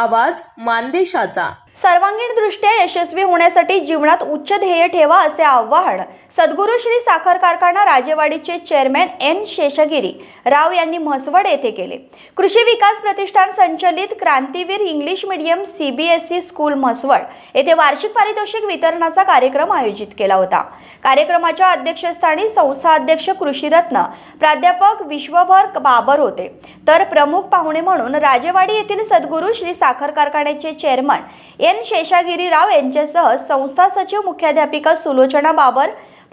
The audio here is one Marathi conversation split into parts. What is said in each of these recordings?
आवाज मानदेशाचा. सर्वांगीण दृष्ट्या यशस्वी होण्यासाठी जीवनात उच्च ध्येय ठेवा असे आव्हान सद्गुरू श्री साखर कारखाना राजेवाडीचे चेअरमॅन एन शेषगिरी राव यांनी म्हसवड येथे केले. कृषी विकास प्रतिष्ठान संचलित Krantiveer English medium CBSE school Mhaswad येथे वार्षिक पारितोषिक वितरणाचा कार्यक्रम आयोजित केला होता. कार्यक्रमाच्या अध्यक्षस्थानी संस्था अध्यक्ष कृषीरत्न प्राध्यापक विश्वभर बाबर होते. तर प्रमुख पाहुणे म्हणून राजेवाडी येथील सद्गुरू श्री साखर साखर कारखान्याचे चेअरमन एन शेषागिरीराव यांच्यासह संस्था सचिव मुख्याध्यापिका सुलोचना बाबर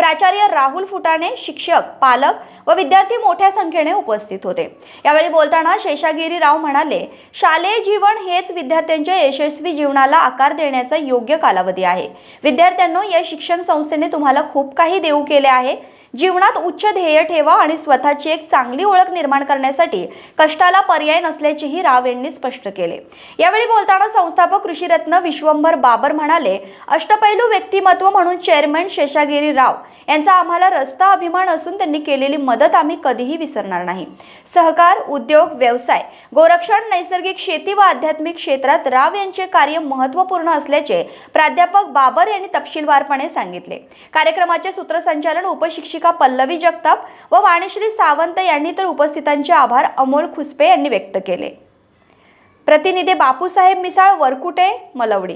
प्राचार्य राहुल फुटाणे शिक्षक पालक व विद्यार्थी मोठ्या संख्येने उपस्थित होते. यावेळी बोलताना शेषागिरी राव म्हणाले शालेय जीवन हेच विद्यार्थ्यांच्या यशस्वी जीवनाला आकार देण्याचा योग्य कालावधी आहे. विद्यार्थ्यांनो या शिक्षण संस्थेने तुम्हाला खूप काही देऊ केले आहे. जीवनात उच्च ध्येय ठेवा आणि स्वतःची एक चांगली ओळख निर्माण करण्यासाठी कष्टाला पर्याय नसल्याचेही राव यांनी स्पष्ट केले. यावेळी बोलताना संस्थापक कृषीरत्न विश्वंभर बाबर म्हणाले अष्टपैलू व्यक्तिमत्व म्हणून चेअरमन शेषागिरी राव यांचा आम्हाला रस्ता अभिमान असून त्यांनी केलेली मदत आम्ही कधीही विसरणार नाही. सहकार उद्योग व्यवसाय गोरक्षण नैसर्गिक शेती व आध्यात्मिक क्षेत्रात राव यांचे कार्य महत्त्वपूर्ण असल्याचे प्राध्यापक बाबर यांनी तपशीलवारपणे सांगितले. कार्यक्रमाचे सूत्रसंचालन उपशिक्षिका पल्लवी जगताप व वाणीश्री सावंत यांनी तर उपस्थितांचे आभार अमोल खुसपे यांनी व्यक्त केले. प्रतिनिधी बापूसाहेब मिसाळ वरकुटे मलवडी.